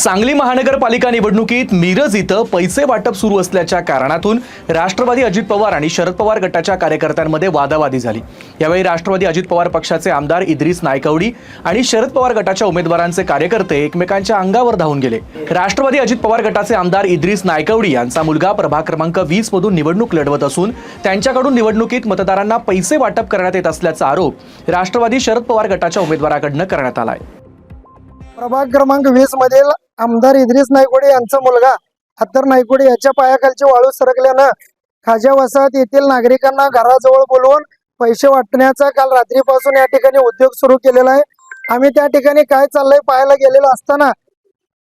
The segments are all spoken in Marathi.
सांगली महानगरपालिका निवडणुकीत मिरज इथं पैसे वाटप सुरू असल्याच्या कारणातून राष्ट्रवादी अजित पवार आणि शरद पवार गटाच्या कार्यकर्त्यांमध्ये वादावादी झाली. यावेळी राष्ट्रवादी अजित पवार पक्षाचे आमदार इद्रिस नायकवडी आणि शरद पवार गटाच्या उमेदवारांचे कार्यकर्ते एकमेकांच्या अंगावर धावून गेले. राष्ट्रवादी अजित पवार गटाचे आमदार इद्रिस नायकवडी यांचा मुलगा प्रभाग क्रमांक वीस मधून निवडणूक लढवत असून त्यांच्याकडून निवडणुकीत मतदारांना पैसे वाटप करण्यात येत असल्याचा आरोप राष्ट्रवादी शरद पवार गटाच्या उमेदवाराकडनं करण्यात आला आहे. प्रभाग क्रमांक वीस मधील आमदार इद्रिस नायकोडे यांचा मुलगा अत्तर नायकोडे याच्या पायाखालची वाळू सरकल्यानं खाज्या वसाहत येथील नागरिकांना घराजवळ बोलवून पैसे वाटण्याचा काल रात्रीपासून या ठिकाणी उद्योग सुरू केलेला आहे. आम्ही त्या ठिकाणी काय चाललंय पाहायला गेलेलो असताना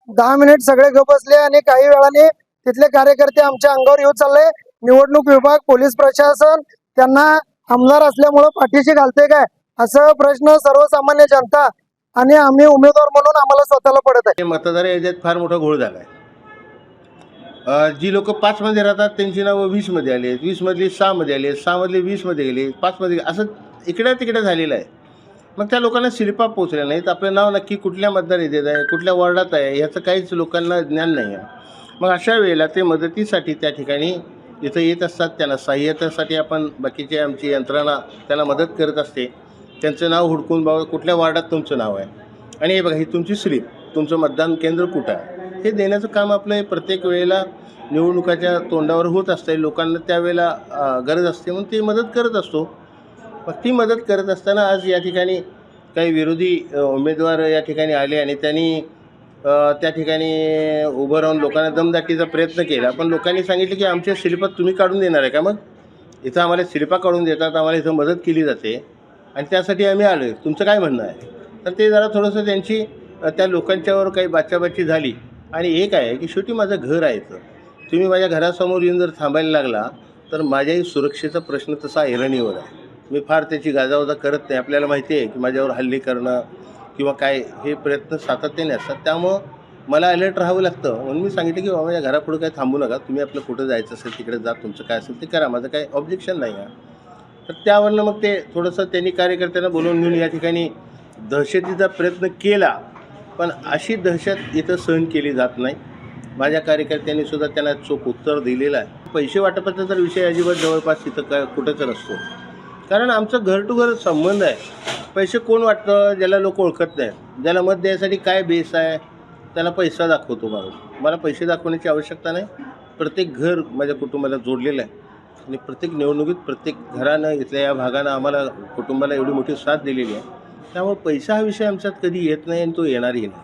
दहा मिनिट सगळे गप बसले आणि काही वेळाने तिथले कार्यकर्ते आमच्या अंगावर येऊ चालले. निवडणूक विभाग पोलीस प्रशासन त्यांना आमदार असल्यामुळं पाठीशी घालते काय? असं प्रश्न सर्वसामान्य जनता आणि आम्ही उमेदवार म्हणून आम्हाला स्वतःला पडत आहे. मतदार याच्यात फार मोठा घोळ झाला आहे जी लोक पाचमध्ये राहतात त्यांची नावं वीसमध्ये आली आहेत. वीसमधली सहामध्ये आली आहेत. सहामधली वीसमध्ये गेली पाचमध्ये असं इकडे तिकडे झालेलं आहे. मग त्या लोकांना शिल्पा पोचल्या नाहीत. आपलं नाव नक्की कुठल्या मतदार येत आहे कुठल्या वॉर्डात आहे ह्याचं काहीच लोकांना ज्ञान नाही आहे. मग अशा वेळेला ते मदतीसाठी त्या ठिकाणी इथं येत असतात. त्यांना सहाय्यतेसाठी आपण बाकीची आमची यंत्रणा त्याला मदत करत असते. त्यांचं नाव हुडकून बाबा कुठल्या वार्डात तुमचं नाव आहे? आणि हे बघा ही तुमची स्लिप तुमचं मतदान केंद्र कुठं आहे? हे देण्याचं काम आपलं हे प्रत्येक वेळेला निवडणुकाच्या तोंडावर होत असते लोकांना त्यावेळेला गरज असते म्हणून ती मदत करत असतो. मग ती मदत करत असताना आज या ठिकाणी काही विरोधी उमेदवार या ठिकाणी आले आणि त्यांनी त्या ठिकाणी उभं राहून लोकांना दमदाटीचा प्रयत्न केला. पण लोकांनी सांगितलं की आमच्या शिल्पात तुम्ही काढून देणार आहे का मग? इथं आम्हाला शिल्पा काढून देतात आम्हाला इथं मदत केली जाते. आणि त्यासाठी आम्ही आलो आहे तुमचं काय म्हणणं आहे? तर ते जरा थोडंसं त्यांची त्या लोकांच्यावर काही बाचाबाची झाली. आणि एक आहे की शेवटी माझं घर आहे तर तुम्ही माझ्या घरासमोर येऊन जर थांबायला लागला तर माझ्याही सुरक्षेचा प्रश्न तसा ऐरणीवर आहे. मी फार त्याची गाजावाजा करत नाही. आपल्याला माहिती आहे की माझ्यावर हल्ली करणं किंवा काय हे प्रयत्न सातत्याने असतात. त्यामुळं मला अलर्ट राहावं लागतं. म्हणून मी सांगितलं की बाबा माझ्या घरापुढं काय थांबू नका. तुम्ही आपलं कुठं जायचं असेल तिकडे जा. तुमचं काय असेल ते करा. माझं काय ऑब्जेक्शन नाही आहे. तर त्यावरनं मग ते थोडंसं त्यांनी कार्यकर्त्यांना बोलवून घेऊन या ठिकाणी दहशतीचा प्रयत्न केला. पण अशी दहशत इथं सहन केली जात नाही. माझ्या कार्यकर्त्यांनी सुद्धा त्यांना चोख उत्तर दिलेलं आहे. पैसे वाटपाचा तर विषय अजिबात जवळपास तिथं काय कुठंच नसतो. कारण आमचं घर टू घर संबंध आहे. पैसे कोण वाटतं ज्याला लोक ओळखत नाही. ज्याला मत द्यायसाठी काय बेस आहे त्याला पैसा दाखवतो माणूस. मला पैसे दाखवण्याची आवश्यकता नाही. प्रत्येक घर माझ्या कुटुंबाला जोडलेलं आहे. आणि प्रत्येक निवडणुकीत प्रत्येक घरानं इथल्या या भागानं आम्हाला कुटुंबाला एवढी मोठी साथ दिलेली आहे. त्यामुळे पैसा हा विषय आमच्यात कधी येत नाही आणि तो येणारही नाही.